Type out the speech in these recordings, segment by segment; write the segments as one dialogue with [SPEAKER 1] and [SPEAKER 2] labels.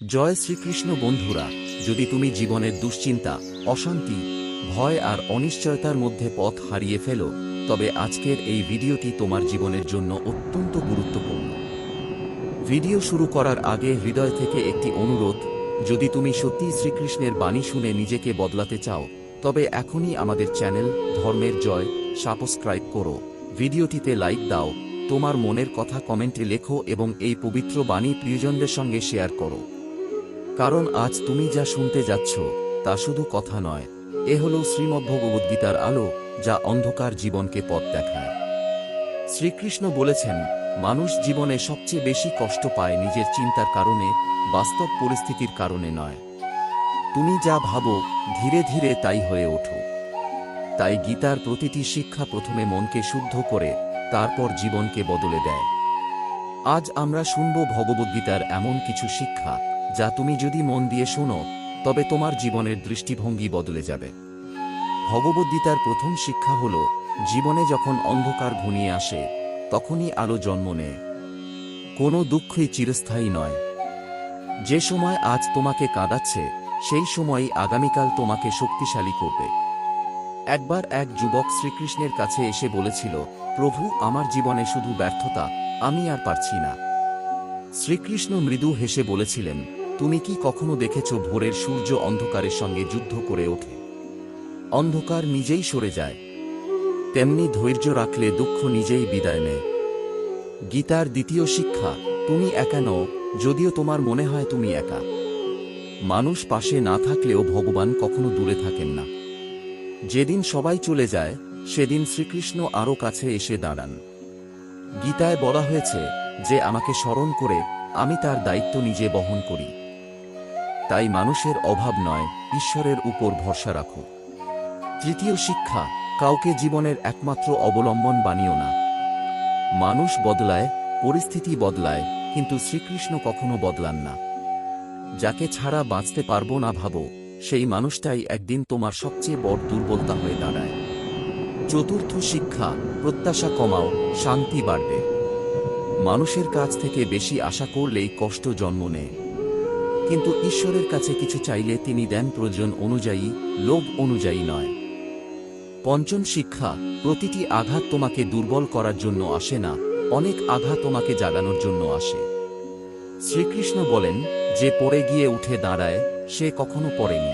[SPEAKER 1] জয় শ্রীকৃষ্ণ বন্ধুরা, যদি তুমি জীবনের দুশ্চিন্তা, অশান্তি, ভয় আর অনিশ্চয়তার মধ্যে পথ হারিয়ে ফেলো, তবে আজকের এই ভিডিওটি তোমার জীবনের জন্য অত্যন্ত গুরুত্বপূর্ণ। ভিডিও শুরু করার আগে হৃদয় থেকে একটি অনুরোধ, যদি তুমি সত্যিই শ্রীকৃষ্ণের বাণী শুনে নিজেকে বদলাতে চাও, তবে এখনই আমাদের চ্যানেল ধর্মের জয় সাবস্ক্রাইব করো। ভিডিওটিতে লাইক দাও, তোমার মনের কথা কমেন্টে লেখো এবং এই পবিত্র বাণী প্রিয়জনদের সঙ্গে শেয়ার করো। কারণ আজ তুমি যা শুনতে যাচ্ছ, তা শুধু কথা নয়, এ হল শ্রীমদ্ভগবদ্গীতার আলো, যা অন্ধকার জীবনকে পথ দেখায়। শ্রীকৃষ্ণ বলেছেন, মানুষ জীবনে সবচেয়ে বেশি কষ্ট পায় নিজের চিন্তার কারণে, বাস্তব পরিস্থিতির কারণে নয়। তুমি যা ভাবো, ধীরে ধীরে তাই হয়ে ওঠো। তাই গীতার প্রতিটি শিক্ষা প্রথমে মনকে শুদ্ধ করে, তারপর জীবনকে বদলে দেয়। আজ আমরা শুনব ভগবদ্গীতার এমন কিছু শিক্ষা যা তুমি যদি মন দিয়ে শোনো, তবে তোমার জীবনের দৃষ্টিভঙ্গি বদলে যাবে। ভগবদ্গীতার প্রথম শিক্ষা হল, জীবনে যখন অন্ধকার ঘনিয়ে আসে, তখনই আলো জন্ম নেয়। কোনো দুঃখই চিরস্থায়ী নয়। যে সময় আজ তোমাকে কাঁদাচ্ছে, সেই সময়ই আগামীকাল তোমাকে শক্তিশালী করবে। একবার এক যুবক শ্রীকৃষ্ণের কাছে এসে বলেছিল, প্রভু, আমার জীবনে শুধু ব্যর্থতা, আমি আর পারছি না। শ্রীকৃষ্ণ মৃদু হেসে বলেছিলেন তুমি কি কখনো দেখেছ ভোরের সূর্য অন্ধকারের সঙ্গে যুদ্ধ করে ওঠে? অন্ধকার নিজেই সরে যায়। তেমনি ধৈর্য রাখলে দুঃখ নিজেই বিদায় নেয়। গীতার দ্বিতীয় শিক্ষা, তুমি একা নও, যদিও তোমার মনে হয় তুমি একা। মানুষ পাশে না থাকলেও ভগবান কখনো দূরে থাকেন না। যেদিন সবাই চলে যায়, সেদিন শ্রীকৃষ্ণ আরও কাছে এসে দাঁড়ান। গীতায় বলা হয়েছে যে, আমাকে স্মরণ করে আমি তার দায়িত্ব নিজে বহন করি। তাই মানুষের অভাব নয়, ঈশ্বরের উপর ভরসা রাখো। তৃতীয় শিক্ষা, কাউকে জীবনের একমাত্র অবলম্বন বানিও না। মানুষ বদলায়, পরিস্থিতি বদলায়, কিন্তু শ্রীকৃষ্ণ কখনো বদলান না। যাকে ছাড়া বাঁচতে পারব না ভাবো, সেই মানুষটাই একদিন তোমার সবচেয়ে বড় দুর্বলতা হয়ে দাঁড়ায়। চতুর্থ শিক্ষা, প্রত্যাশা কমাও, শান্তি বাড়বে। মানুষের কাছ থেকে বেশি আশা করলেই কষ্ট জন্ম নেয়। কিন্তু ঈশ্বরের কাছে কিছু চাইলে তিনি দেন প্রয়োজন অনুযায়ী, লোভ অনুযায়ী নয়। পঞ্চম শিক্ষা, প্রতিটি আঘাত তোমাকে দুর্বল করার জন্য আসে না, অনেক আঘাত তোমাকে জাগানোর জন্য আসে। শ্রীকৃষ্ণ বলেন, যে পড়ে গিয়ে উঠে দাঁড়ায়, সে কখনো পড়েনি।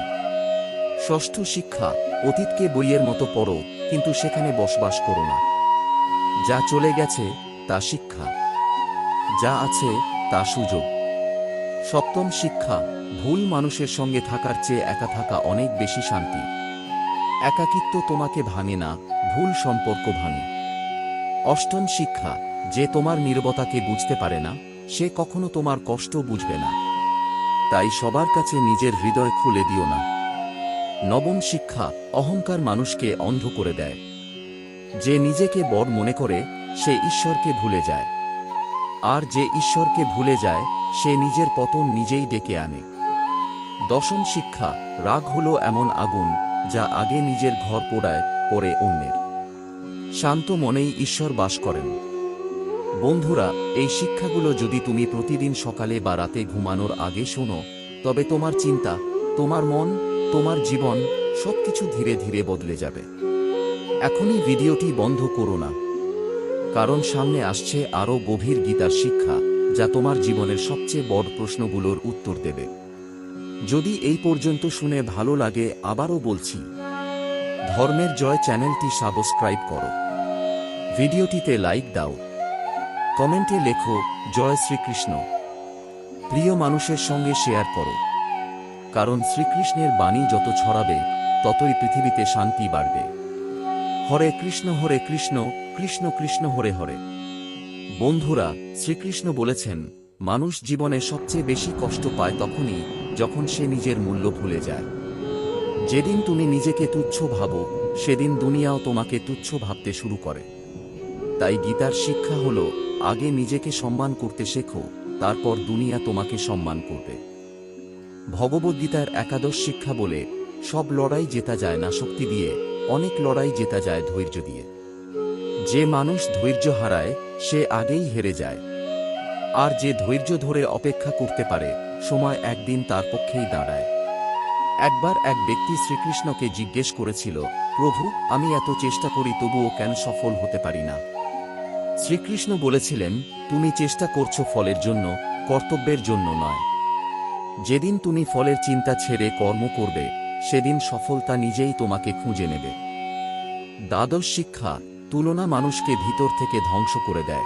[SPEAKER 1] ষষ্ঠ শিক্ষা, অতীতকে বইয়ের মতো পড়ো, কিন্তু সেখানে বসবাস করো না। যা চলে গেছে, তা শিক্ষা। যা আছে, তা সুযোগ। সপ্তম শিক্ষা, ভুল মানুষের সঙ্গে থাকার চেয়ে একা থাকা অনেক বেশি শান্তি। একাকিত্ব তোমাকে ভাঙে না, ভুল সম্পর্ক ভাঙে। অষ্টম শিক্ষা, যে তোমার নির্বতাকে বুঝতে পারে না, সে কখনো তোমার কষ্ট বুঝবে না। তাই সবার কাছে নিজের হৃদয় খুলে দিও না। নবম শিক্ষা, অহংকার মানুষকে অন্ধ করে দেয়। যে নিজেকে বড় মনে করে, সে ঈশ্বরকে ভুলে যায়। আর যে ঈশ্বরকে ভুলে যায় সে নিজের পতন নিজেই ডেকে আনে। দশম শিক্ষা, রাগ হল এমন আগুন যা আগে নিজের ঘর পোড়ায়, পরে অন্যের। শান্ত মনেই ঈশ্বর বাস করেন। বন্ধুরা, এই শিক্ষাগুলো যদি তুমি প্রতিদিন সকালে বা রাতে ঘুমানোর আগে শোনো, তবে তোমার চিন্তা, তোমার মন, তোমার জীবন সবকিছু ধীরে ধীরে বদলে যাবে। এখনই ভিডিওটি বন্ধ করো না, কারণ সামনে আসছে আরও গভীর গীতার শিক্ষা। যা তোমার জীবনের সবচেয়ে বড় প্রশ্নগুলোর উত্তর দেবে। যদি এই পর্যন্ত শুনে ভালো লাগে, আবারও বলছি, ধর্মের জয় চ্যানেলটি সাবস্ক্রাইব করো। ভিডিওটিতে লাইক দাও। কমেন্টে লেখো, জয় শ্রীকৃষ্ণ। প্রিয় মানুষের সঙ্গে শেয়ার করো। কারণ শ্রীকৃষ্ণের বাণী যত ছড়াবে, ততই পৃথিবীতে শান্তি বাড়বে। হরে কৃষ্ণ হরে কৃষ্ণ কৃষ্ণ কৃষ্ণ, হরে হরে। বন্ধুরা, শ্রীকৃষ্ণ বলেছেন, মানুষ জীবনে সবচেয়ে বেশি কষ্ট পায় তখনই যখন সে নিজের মূল্য ভুলে যায়। যেদিন তুমি নিজেকে তুচ্ছ ভাবো, সেদিন দুনিয়াও তোমাকে তুচ্ছ ভাবতে শুরু করে। তাই গীতার শিক্ষা হল, আগে নিজেকে সম্মান করতে শেখো, তারপর দুনিয়া তোমাকে সম্মান করবে। ভগবদ্গীতার একাদশ শিক্ষা বলে, সব লড়াই জেতা যায় না শক্তি দিয়ে, অনেক লড়াই জেতা যায় ধৈর্য দিয়ে। যে মানুষ ধৈর্য হারায় সে আগেই হেরে যায়। আর যে ধৈর্য ধরে অপেক্ষা করতে পারে, সময় একদিন তার পক্ষেই দাঁড়ায়। একবার এক ব্যক্তি শ্রীকৃষ্ণকে জিজ্ঞেস করেছিল, প্রভু, আমি এত চেষ্টা করি, তবুও কেন সফল হতে পারি না? শ্রীকৃষ্ণ বলেছিলেন, তুমি চেষ্টা করছ ফলের জন্য, কর্তব্যের জন্য নয়। যেদিন তুমি ফলের চিন্তা ছেড়ে কর্ম করবে, সেদিন সফলতা নিজেই তোমাকে খুঁজে নেবে। দ্বাদশ শিক্ষা তুলনা মানুষকে ভিতর থেকে ধ্বংস করে দেয়।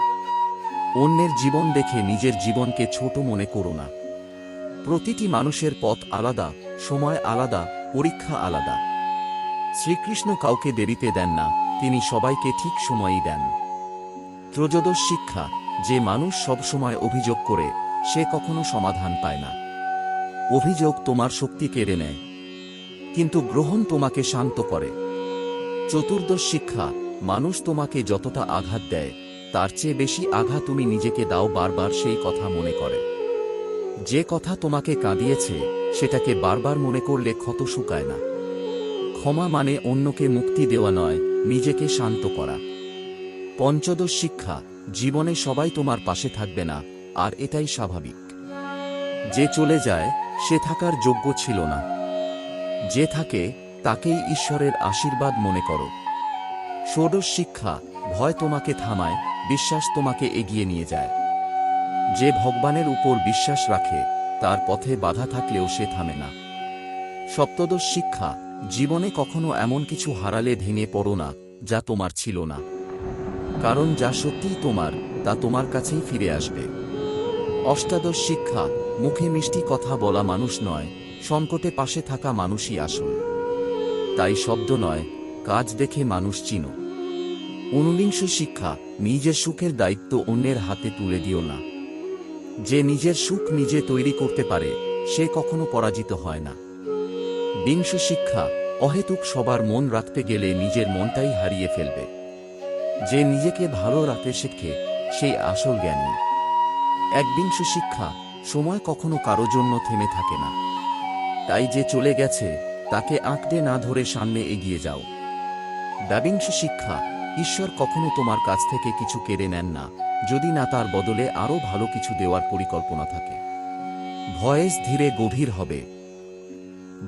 [SPEAKER 1] অন্যের জীবন দেখে নিজের জীবনকে ছোট মনে করো না। প্রতিটি মানুষের পথ আলাদা, সময় আলাদা, পরীক্ষা আলাদা। শ্রীকৃষ্ণ কাউকে দেরিতে দেন না, তিনি সবাইকে ঠিক সময়ই দেন। ত্রয়োদশ শিক্ষা, যে মানুষ সবসময় অভিযোগ করে, সে কখনো সমাধান পায় না। অভিযোগ তোমার শক্তি কেড়ে নেয়। কিন্তু গ্রহণ তোমাকে শান্ত করে। চতুর্দশ শিক্ষা মানুষ তোমাকে যতটা আঘাত দেয়, তার চেয়ে বেশি আঘাত তুমি নিজেকে দাও বারবার সেই কথা মনে করে। যে কথা তোমাকে কাঁদিয়েছে, সেটাকে বারবার মনে করলে ক্ষত শুকায় না। ক্ষমা মানে অন্যকে মুক্তি দেওয়া নয়, নিজেকে শান্ত করা। পঞ্চদশ শিক্ষা, জীবনে সবাই তোমার পাশে থাকবে না, আর এটাই স্বাভাবিক। যে চলে যায়, সে থাকার যোগ্য ছিল না। যে থাকে, তাকেই ঈশ্বরের আশীর্বাদ মনে করো। ষোড়শ শিক্ষা ভয় তোমাকে থামায়, বিশ্বাস তোমাকে এগিয়ে নিয়ে যায়। যে ভগবানের উপর বিশ্বাস রাখে, তার পথে বাধা থাকলেও সে থামে না। সপ্তদশ শিক্ষা, জীবনে কখনো এমন কিছু হারালে ভেঙে পড়ো না, যা তোমার ছিল না। কারণ যা সত্যিই তোমার, তা তোমার কাছেই ফিরে আসবে। অষ্টাদশ শিক্ষা, মুখে মিষ্টি কথা বলা মানুষ নয়, সংকটে পাশে থাকা মানুষই আসল। তাই শব্দ নয় কাজ দেখে মানুষ চিনো। ঊনবিংশ শিক্ষা নিজের সুখের দায়িত্ব অন্যের হাতে তুলে দিও না। যে নিজের সুখ নিজে তৈরি করতে পারে, সে কখনো পরাজিত হয় না। বিংশ শিক্ষা অহেতুক সবার মন রাখতে গেলে নিজের মনটাই হারিয়ে ফেলবে। যে নিজেকে ভালো রাখতে শেখে সেই আসল জ্ঞানী। একবিংশ শিক্ষা সময় কখনো কারও জন্য থেমে থাকে না। তাই যে চলে গেছে, তাকে আঁকড়ে না ধরে সামনে এগিয়ে যাও। দ্বাবিংশ শিক্ষা, ঈশ্বর কখনো তোমার কাছ থেকে কিছু কেড়ে নেন না, যদি না তার বদলে আরও ভালো কিছু দেওয়ার পরিকল্পনা থাকে। ভয়েস ধীরে গভীর হবে।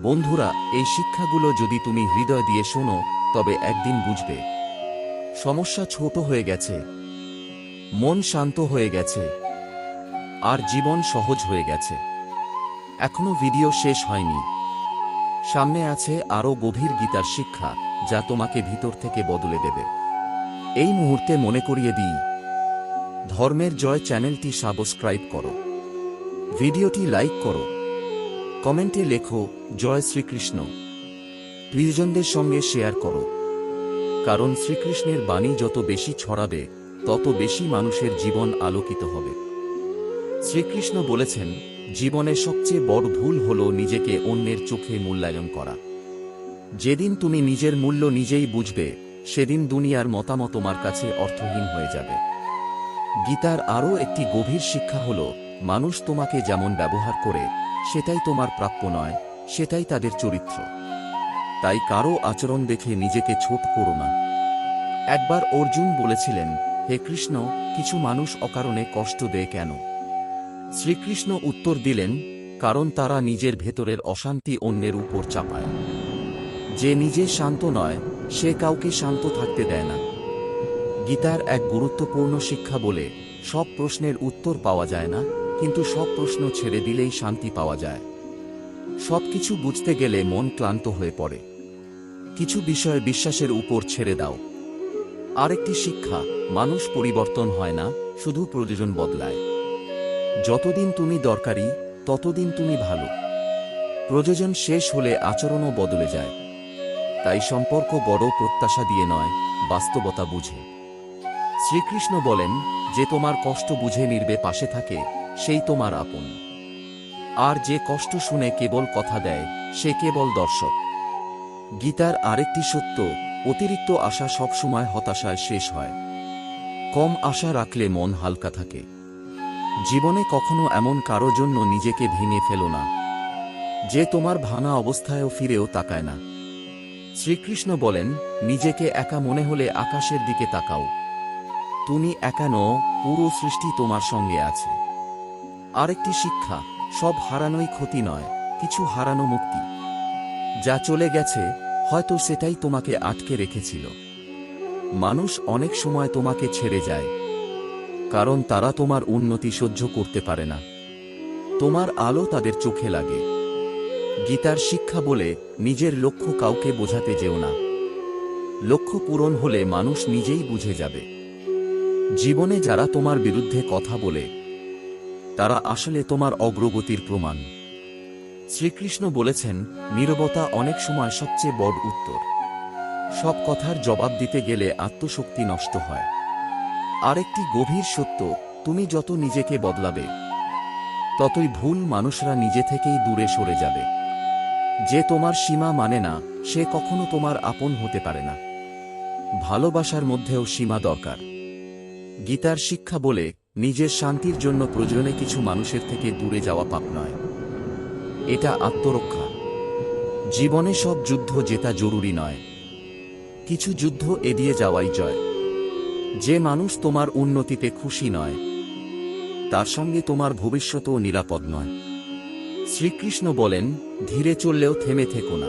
[SPEAKER 1] বন্ধুরা, এই শিক্ষাগুলো যদি তুমি হৃদয় দিয়ে শোনো, তবে একদিন বুঝবে। সমস্যা ছোট হয়ে গেছে। মন শান্ত হয়ে গেছে। আর জীবন সহজ হয়ে গেছে। এখনও ভিডিও শেষ হয়নি। সামনে আছে আরও গভীর গীতার শিক্ষা, যা তোমাকে ভিতর থেকে বদলে দেবে। এই মুহূর্তে মনে করিয়ে দিই, ধর্মের জয় চ্যানেলটি সাবস্ক্রাইব করো। ভিডিওটি লাইক করো। কমেন্টে লেখো, জয় শ্রীকৃষ্ণ। প্রিয়জনদের সঙ্গে শেয়ার করো। কারণ শ্রীকৃষ্ণের বাণী যত বেশি ছড়াবে, তত বেশি মানুষের জীবন আলোকিত হবে। শ্রীকৃষ্ণ বলেছেন জীবনে সবচেয়ে বড় ভুল হল নিজেকে অন্যের চোখে মূল্যায়ন করা। যেদিন তুমি নিজের মূল্য নিজেই বুঝবে, সেদিন দুনিয়ার মতামত তোমার কাছে অর্থহীন হয়ে যাবে। গীতার আরও একটি গভীর শিক্ষা হল, মানুষ তোমাকে যেমন ব্যবহার করে, সেটাই তোমার প্রাপ্য নয়, সেটাই তাদের চরিত্র। তাই কারও আচরণ দেখে নিজেকে ছোট করো না। একবার অর্জুন বলেছিলেন, হে কৃষ্ণ, কিছু মানুষ অকারণে কষ্ট দেয় কেন? শ্রীকৃষ্ণ উত্তর দিলেন, কারণ তারা নিজের ভেতরের অশান্তি অন্যের উপর চাপায়। যে নিজে শান্ত নয়, সে কাউকে শান্ত থাকতে দেয় না। গীতার এক গুরুত্বপূর্ণ শিক্ষা বলে, সব প্রশ্নের উত্তর পাওয়া যায় না, কিন্তু সব প্রশ্ন ছেড়ে দিলেই শান্তি পাওয়া যায়। সবকিছু বুঝতে গেলে মন ক্লান্ত হয়ে পড়ে। কিছু বিষয় বিশ্বাসের উপর ছেড়ে দাও। আরেকটি শিক্ষা, মানুষ পরিবর্তন হয় না, শুধু প্রয়োজন বদলায়। যতদিন তুমি দরকারি, ততদিন তুমি ভালো। প্রয়োজন শেষ হলে আচরণও বদলে যায়। তাই সম্পর্ক বড় প্রত্যাশা দিয়ে নয়, বাস্তবতা বুঝে। শ্রীকৃষ্ণ বলেন, যে তোমার কষ্ট বুঝে নির্বে পাশে থাকে, সেই তোমার আপন। আর যে কষ্ট শুনে কেবল কথা দেয়, সে কেবল দর্শক। গীতার আরেকটি সত্য, অতিরিক্ত আশা সবসময় হতাশায় শেষ হয়। কম আশা রাখলে মন হালকা থাকে। জীবনে কখনো এমন কারও জন্য নিজেকে ভেঙে ফেলো না। যে তোমার ভাঙা অবস্থায়ও ফিরেও তাকায় না। শ্রীকৃষ্ণ বলেন, নিজেকে একা মনে হলে আকাশের দিকে তাকাও। তুমি একা নও, পুরো সৃষ্টি তোমার সঙ্গে আছে। আরেকটি শিক্ষা, সব হারানোই ক্ষতি নয়, কিছু হারানো মুক্তি। যা চলে গেছে, হয়তো সেটাই তোমাকে আটকে রেখেছিল। মানুষ অনেক সময় তোমাকে ছেড়ে যায় কারণ তারা তোমার উন্নতি সহ্য করতে পারে না। তোমার আলো তাদের চোখে লাগে। গীতার শিক্ষা বলে নিজের লক্ষ্য কাউকে বোঝাতে যেও না। লক্ষ্য পূরণ হলে মানুষ নিজেই বুঝে যাবে। জীবনে যারা তোমার বিরুদ্ধে কথা বলে, তারা আসলে তোমার অগ্রগতির প্রমাণ। শ্রীকৃষ্ণ বলেছেন, নীরবতা অনেক সময় সবচেয়ে বড় উত্তর। সব কথার জবাব দিতে গেলে আত্মশক্তি নষ্ট হয়। আরেকটি গভীর সত্য, তুমি যত নিজেকে বদলাবে, ততই ভুল মানুষরা নিজে থেকেই দূরে সরে যাবে। যে তোমার সীমা মানে না, সে কখনো তোমার আপন হতে পারে না। ভালোবাসার মধ্যেও সীমা দরকার। গীতার শিক্ষা বলে, নিজের শান্তির জন্য প্রয়োজনে কিছু মানুষের থেকে দূরে যাওয়া পাপ নয়। এটা আত্মরক্ষা। জীবনে সব যুদ্ধ জেতা জরুরি নয়। কিছু যুদ্ধ এড়িয়ে যাওয়াই জয়। যে মানুষ তোমার উন্নতিতে খুশি নয়, তার সঙ্গে তোমার ভবিষ্যতও নিরাপদ নয়। শ্রীকৃষ্ণ বলেন, ধীরে চললেও থেমে থেকো না।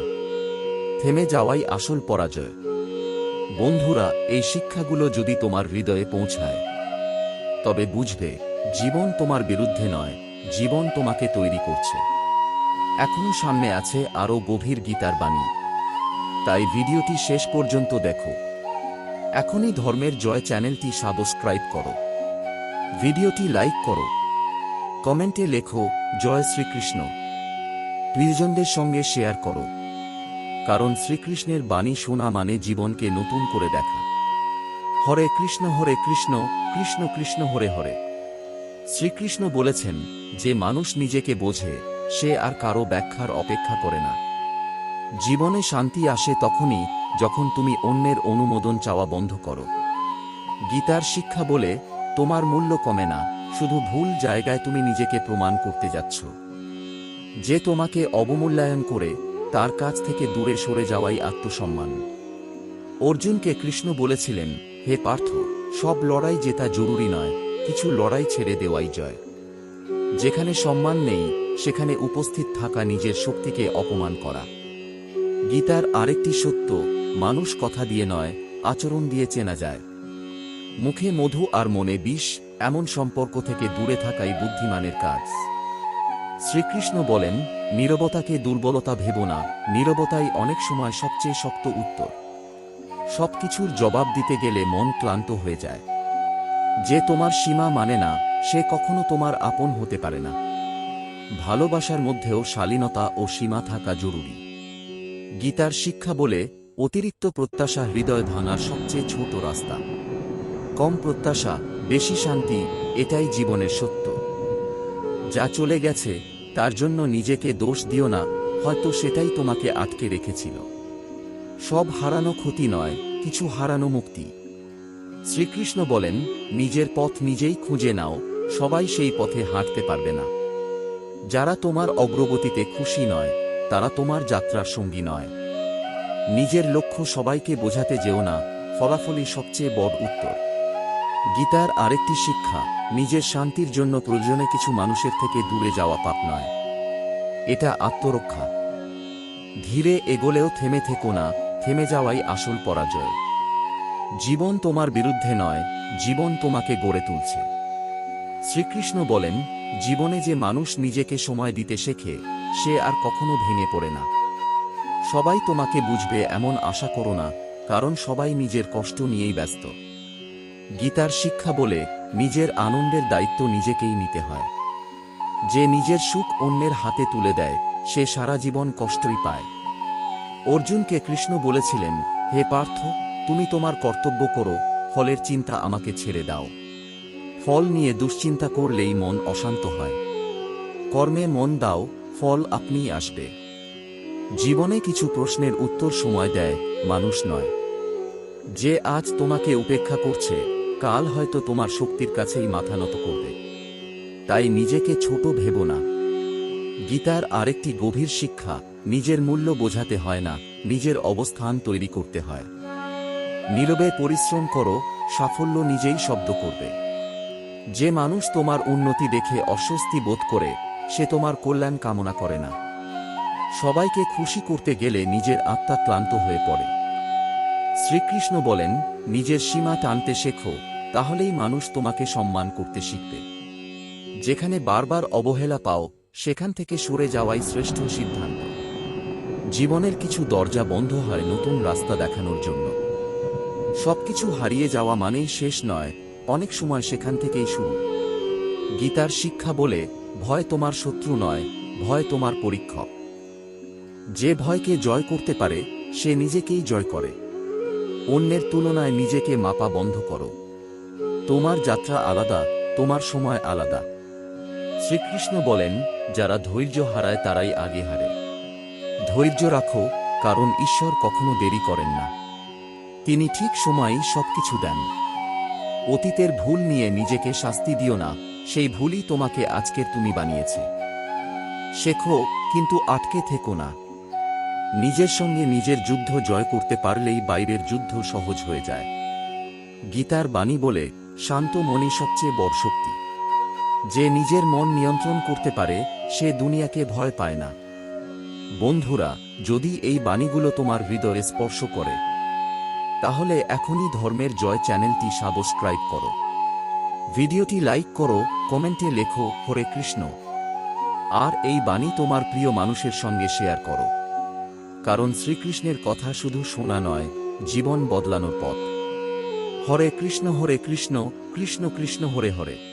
[SPEAKER 1] থেমে যাওয়াই আসল পরাজয়। বন্ধুরা, এই শিক্ষাগুলো যদি তোমার হৃদয়ে পৌঁছায়, তবে বুঝবে, জীবন তোমার বিরুদ্ধে নয়, জীবন তোমাকে তৈরি করছে। এখনও সামনে আছে আরও গভীর গীতার বাণী। তাই ভিডিওটি শেষ পর্যন্ত দেখো। এখনই ধর্মের জয় চ্যানেলটি সাবস্ক্রাইব করো। ভিডিওটি লাইক করো। কমেন্টে লেখো, জয় শ্রীকৃষ্ণ। প্রিয়জনদের সঙ্গে শেয়ার করো। কারণ শ্রীকৃষ্ণের বাণী শোনা মানে জীবনকে নতুন করে দেখা। হরে কৃষ্ণ হরে কৃষ্ণ কৃষ্ণ কৃষ্ণ, হরে হরে। শ্রীকৃষ্ণ বলেছেন যে মানুষ নিজেকে বোঝে, সে আর কারও ব্যাখ্যার অপেক্ষা করে না। জীবনে শান্তি আসে তখনই যখন তুমি অন্যের অনুমোদন চাওয়া বন্ধ করো। গীতার শিক্ষা বলে, তোমার মূল্য কমে না, শুধু ভুল জায়গায় তুমি নিজেকে প্রমাণ করতে যাচ্ছ। যে তোমাকে অবমূল্যায়ন করে, তার কাছ থেকে দূরে সরে যাওয়াই আত্মসম্মান। অর্জুনকে কৃষ্ণ বলেছিলেন, হে পার্থ, সব লড়াই জেতা জরুরি নয়, কিছু লড়াই ছেড়ে দেওয়াই জয়। যেখানে সম্মান নেই, সেখানে উপস্থিত থাকা নিজের শক্তিকে অপমান করা। গীতার আরেকটি সত্য মানুষ কথা দিয়ে নয়, আচরণ দিয়ে চেনা যায়। মুখে মধু আর মনে বিষ এমন সম্পর্ক থেকে দূরে থাকাই বুদ্ধিমানের কাজ। শ্রীকৃষ্ণ বলেন, নীরবতাকে দুর্বলতা ভেব না, নীরবতাই অনেক সময় সবচেয়ে শক্ত উত্তর। সবকিছুর জবাব দিতে গেলে মন ক্লান্ত হয়ে যায়। যে তোমার সীমা মানে না, সে কখনো তোমার আপন হতে পারে না। ভালোবাসার মধ্যেও শালীনতা ও সীমা থাকা জরুরি। গীতার শিক্ষা বলে অতিরিক্ত প্রত্যাশা হৃদয় ভাঙার সবচেয়ে ছোট রাস্তা। কম প্রত্যাশা, বেশি শান্তি, এটাই জীবনের সত্য। যা চলে গেছে, তার জন্য নিজেকে দোষ দিও না, হয়তো সেটাই তোমাকে আটকে রেখেছিল। সব হারানো ক্ষতি নয়, কিছু হারানো মুক্তি। শ্রীকৃষ্ণ বলেন, নিজের পথ নিজেই খুঁজে নাও, সবাই সেই পথে হাঁটতে পারবে না। যারা তোমার অগ্রগতিতে খুশি নয়, তারা তোমার যাত্রার সঙ্গী নয়। নিজের লক্ষ্য সবাইকে বোঝাতে যেও না, ফলাফলই সবচেয়ে বড় উত্তর। গীতার আরেকটি শিক্ষা, নিজের শান্তির জন্য প্রয়োজনে কিছু মানুষের থেকে দূরে যাওয়া পাপ নয়। এটা আত্মরক্ষা। ধীরে এগোলেও থেমে থেকো না, থেমে যাওয়াই আসল পরাজয়। জীবন তোমার বিরুদ্ধে নয়, জীবন তোমাকে গড়ে তুলছে। শ্রীকৃষ্ণ বলেন, জীবনে যে মানুষ নিজেকে সময় দিতে শেখে, সে আর কখনো ভেঙে পড়ে না। সবাই তোমাকে বুঝবে এমন আশা করো না, কারণ সবাই নিজের কষ্ট নিয়েই ব্যস্ত। গীতার শিক্ষা বলে, নিজের আনন্দের দায়িত্ব নিজেকেই নিতে হয়। যে নিজের সুখ অন্যের হাতে তুলে দেয়, সে সারা জীবন কষ্টই পায়। অর্জুনকে কৃষ্ণ বলেছিলেন, হে পার্থ, তুমি তোমার কর্তব্য করো, ফলের চিন্তা আমাকে ছেড়ে দাও। ফল নিয়ে দুশ্চিন্তা করলেই মন অশান্ত হয়। কর্মে মন দাও, ফল আপনিই আসবে। জীবনে কিছু প্রশ্নের উত্তর সময় দেয়, মানুষ নয়। যে আজ তোমাকে উপেক্ষা করছে, কাল হয়তো তোমার শক্তির কাছেই মাথা নত করবে। তাই নিজেকে ছোট ভেব না। গীতার আরেকটি গভীর শিক্ষা, নিজের মূল্য বোঝাতে হয় না, নিজের অবস্থান তৈরি করতে হয়। নীরবে পরিশ্রম করো, সাফল্য নিজেই শব্দ করবে। যে মানুষ তোমার উন্নতি দেখে অস্বস্তি বোধ করে, সে তোমার কল্যাণ কামনা করে না। সবাইকে খুশি করতে গেলে নিজের আত্মা ক্লান্ত হয়ে পড়ে। শ্রীকৃষ্ণ বলেন, নিজের সীমা টানতে শেখো, তাহলেই মানুষ তোমাকে সম্মান করতে শিখবে। যেখানে বারবার অবহেলা পাও, সেখান থেকে সরে যাওয়াই শ্রেষ্ঠ সিদ্ধান্ত। জীবনের কিছু দরজা বন্ধ হয় নতুন রাস্তা দেখানোর জন্য। সবকিছু হারিয়ে যাওয়া মানেই শেষ নয়, অনেক সময় সেখান থেকেই শুরু। গীতার শিক্ষা বলে, ভয় তোমার শত্রু নয়, ভয় তোমার পরীক্ষক। যে ভয়কে জয় করতে পারে, সে নিজেকেই জয় করে। অন্যের তুলনায় নিজেকে মাপা বন্ধ করো। তোমার যাত্রা আলাদা, তোমার সময় আলাদা। শ্রীকৃষ্ণ বলেন, যারা ধৈর্য হারায় তারাই আগে হারে। ধৈর্য রাখো, কারণ ঈশ্বর কখনো দেরি করেন না। তিনি ঠিক সময়েই সবকিছু দেন। অতীতের ভুল নিয়ে নিজেকে শাস্তি দিও না, সেই ভুলই তোমাকে আজকের তুমি বানিয়েছে। শেখো, কিন্তু আটকে থেকো না। নিজের সঙ্গে নিজের যুদ্ধ জয় করতে পারলেই বাইরের যুদ্ধ সহজ হয়ে যায়। গীতার বাণী বলে, শান্ত মনই সবচেয়ে বড় শক্তি। যে নিজের মন নিয়ন্ত্রণ করতে পারে, সে দুনিয়াকে ভয় পায় না। বন্ধুরা, যদি এই বাণীগুলো তোমার হৃদয়ে স্পর্শ করে, তাহলে এখনই ধর্মের জয় চ্যানেলটি সাবস্ক্রাইব করো। ভিডিওটি লাইক করো, কমেন্টে লেখো, হরে কৃষ্ণ। আর এই বাণী তোমার প্রিয় মানুষের সঙ্গে শেয়ার করো। কারণ শ্রীকৃষ্ণের কথা শুধু শোনা নয়, জীবন বদলানোর পথ। হরে কৃষ্ণ হরে কৃষ্ণ কৃষ্ণ কৃষ্ণ, হরে হরে।